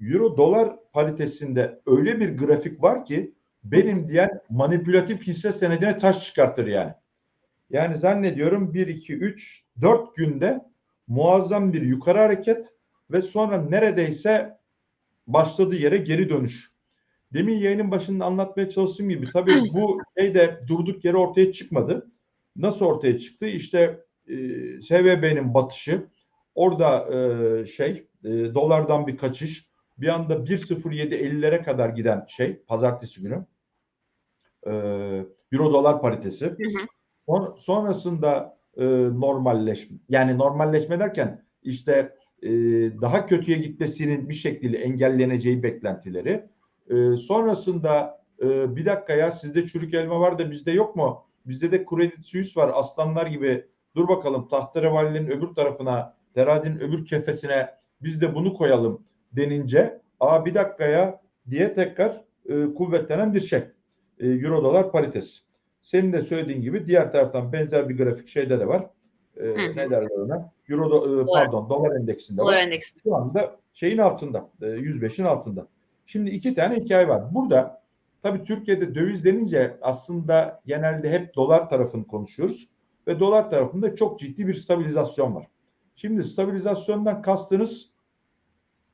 Euro dolar paritesinde öyle bir grafik var ki benim diyen manipülatif hisse senedine taş çıkartır yani. Yani zannediyorum 1, 2, 3, 4 günde muazzam bir yukarı hareket ve sonra neredeyse başladığı yere geri dönüş. Demin yayının başında anlatmaya çalıştığım gibi tabii bu şey de durduk yere ortaya çıkmadı. Nasıl ortaya çıktı? İşte e, SVB'nin batışı, orada e, şey e, dolardan bir kaçış, bir anda 1.07.50'lere kadar giden şey pazartesi günü e, euro dolar paritesi. Hı hı. Son, sonrasında e, normalleşme yani normalleşme derken işte e, daha kötüye gitmesinin bir şekilde engelleneceği beklentileri. E, sonrasında e, bir dakika ya sizde çürük elma var da bizde yok mu? Bizde de Credit Suisse var aslanlar gibi. Dur bakalım tahterevalinin öbür tarafına, terazinin öbür kefesine biz de bunu koyalım denince aa bir dakika ya diye tekrar e, kuvvetlenen bir şey. E, Euro dolar paritesi. Senin de söylediğin gibi diğer taraftan benzer bir grafik şeyde de var. E, hı. ne derler ona? Euro do- e, pardon dolar endeksinde Dolar var. endeksi. Şu anda şeyin altında, e, 105'in altında. Şimdi iki tane hikaye var. Burada tabii Türkiye'de döviz denince aslında genelde hep dolar tarafını konuşuyoruz ve dolar tarafında çok ciddi bir stabilizasyon var. Şimdi stabilizasyondan kastınız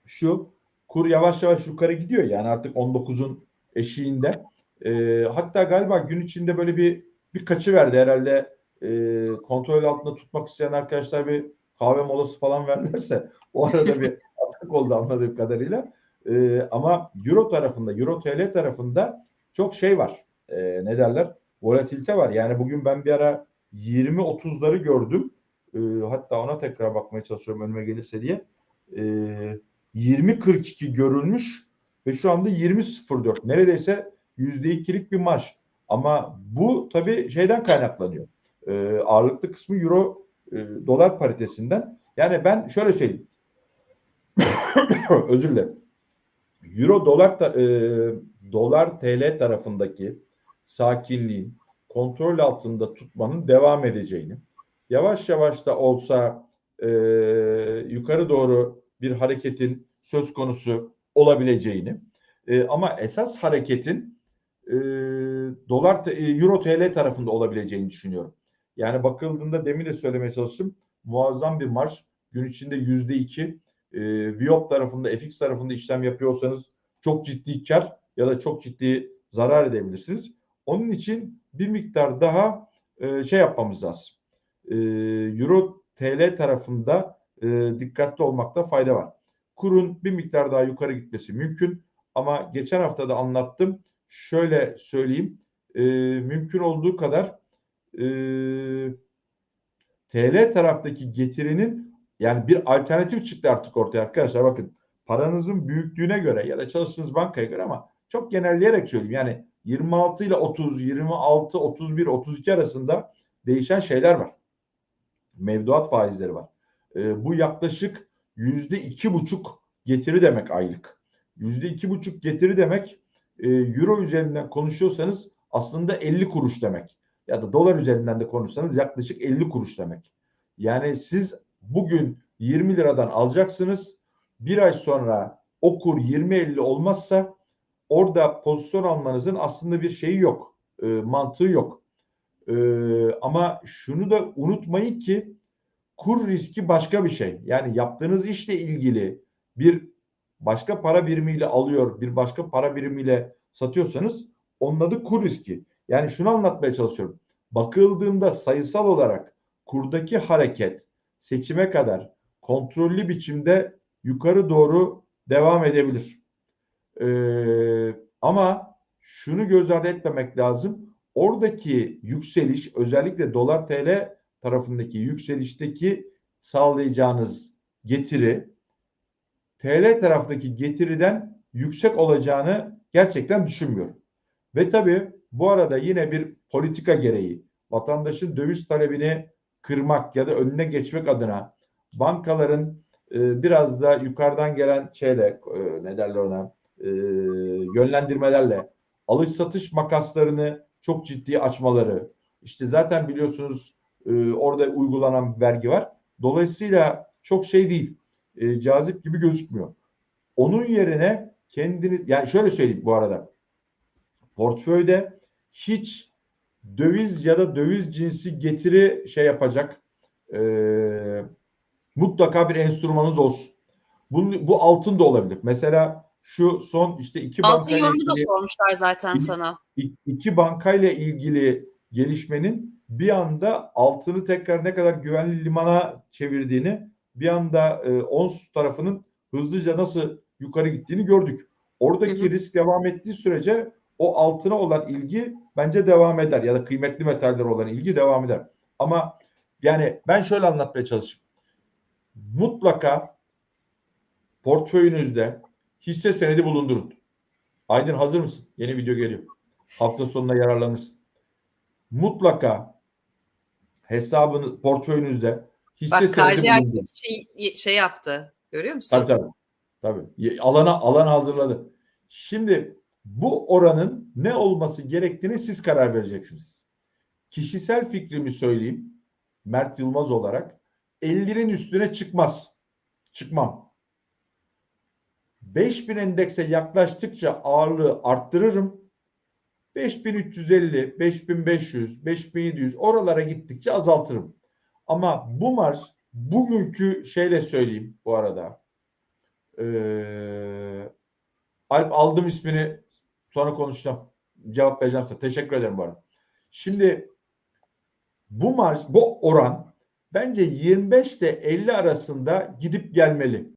şu kur yavaş yavaş yukarı gidiyor yani artık 19'un eşiğinde. E, hatta galiba gün içinde böyle bir bir kaçı verdi herhalde e, kontrol altında tutmak isteyen arkadaşlar bir kahve molası falan verdilerse o arada bir atak oldu anladığım kadarıyla. E, ama Euro tarafında, Euro TL tarafında çok şey var. E, ne derler? Volatilite var. Yani bugün ben bir ara 20-30'ları gördüm. E, hatta ona tekrar bakmaya çalışıyorum önüme gelirse diye. E, 20-42 görülmüş ve şu anda 20.04. Neredeyse %2'lik bir marş. Ama bu tabii şeyden kaynaklanıyor. E, ağırlıklı kısmı Euro e, dolar paritesinden. Yani ben şöyle söyleyeyim. Özür dilerim. Euro dolar ta- e, dolar TL tarafındaki sakinliğin kontrol altında tutmanın devam edeceğini, yavaş yavaş da olsa e, yukarı doğru bir hareketin söz konusu olabileceğini, e, ama esas hareketin e, dolar e, euro TL tarafında olabileceğini düşünüyorum. Yani bakıldığında demin de söylemeye çalıştım. Muazzam bir marş. Gün içinde yüzde iki. E, Viop tarafında, FX tarafında işlem yapıyorsanız çok ciddi kar ya da çok ciddi zarar edebilirsiniz. Onun için bir miktar daha e, şey yapmamız lazım. E, Euro TL tarafında e, dikkatli olmakta fayda var. Kurun bir miktar daha yukarı gitmesi mümkün. Ama geçen hafta da anlattım. Şöyle söyleyeyim. E, mümkün olduğu kadar e, TL taraftaki getirinin yani bir alternatif çıktı artık ortaya arkadaşlar. Bakın paranızın büyüklüğüne göre ya da çalıştığınız bankaya göre ama çok genelleyerek söyleyeyim. Yani 26 ile 30, 26, 31, 32 arasında değişen şeyler var. Mevduat faizleri var. E, bu yaklaşık yüzde iki buçuk getiri demek aylık. Yüzde iki buçuk getiri demek e, euro üzerinden konuşuyorsanız aslında 50 kuruş demek. Ya da dolar üzerinden de konuşsanız yaklaşık 50 kuruş demek. Yani siz bugün 20 liradan alacaksınız. Bir ay sonra o kur 20-50 olmazsa orada pozisyon almanızın aslında bir şeyi yok. E, mantığı yok. E, ama şunu da unutmayın ki kur riski başka bir şey. Yani yaptığınız işle ilgili bir başka para birimiyle alıyor, bir başka para birimiyle satıyorsanız onun adı kur riski. Yani şunu anlatmaya çalışıyorum. Bakıldığında sayısal olarak kurdaki hareket seçime kadar kontrollü biçimde yukarı doğru devam edebilir. Ee, ama şunu göz ardı etmemek lazım. Oradaki yükseliş özellikle dolar TL tarafındaki yükselişteki sağlayacağınız getiri TL taraftaki getiriden yüksek olacağını gerçekten düşünmüyorum. Ve tabii bu arada yine bir politika gereği vatandaşın döviz talebini kırmak ya da önüne geçmek adına bankaların e, biraz da yukarıdan gelen şeyle e, ne derler ona e, yönlendirmelerle alış satış makaslarını çok ciddi açmaları işte zaten biliyorsunuz e, orada uygulanan bir vergi var. Dolayısıyla çok şey değil. E, cazip gibi gözükmüyor. Onun yerine kendiniz yani şöyle söyleyeyim bu arada. Portföyde hiç döviz ya da döviz cinsi getiri şey yapacak eee, mutlaka bir enstrümanınız olsun. Bu, bu altın da olabilir. Mesela şu son işte iki Altın yorumu da ilgili- sormuşlar zaten İ- sana. İki bankayla ilgili gelişmenin bir anda altını tekrar ne kadar güvenli limana çevirdiğini bir anda e, ons tarafının hızlıca nasıl yukarı gittiğini gördük. Oradaki Hı hı. risk devam ettiği sürece o altına olan ilgi bence devam eder ya da kıymetli metaller olan ilgi devam eder. Ama yani ben şöyle anlatmaya çalışayım. Mutlaka portföyünüzde hisse senedi bulundurun. Aydın hazır mısın? Yeni video geliyor. Hafta sonuna yararlanırsın. Mutlaka hesabını portföyünüzde hisse Bak bulundurun. şey, şey yaptı. Görüyor musun? Tabii tabii. Tabii. Alana alan hazırladı. Şimdi bu oranın ne olması gerektiğini siz karar vereceksiniz. Kişisel fikrimi söyleyeyim. Mert Yılmaz olarak 50'nin üstüne çıkmaz. Çıkmam. 5000 endekse yaklaştıkça ağırlığı arttırırım. 5350, 5500, 5700 oralara gittikçe azaltırım. Ama bu marş bugünkü şeyle söyleyeyim bu arada. Ee, Alp aldım ismini sonra konuşacağım. Cevap vereceğim sana. Teşekkür ederim bu arada. Şimdi bu marş, bu oran bence 25 ile 50 arasında gidip gelmeli.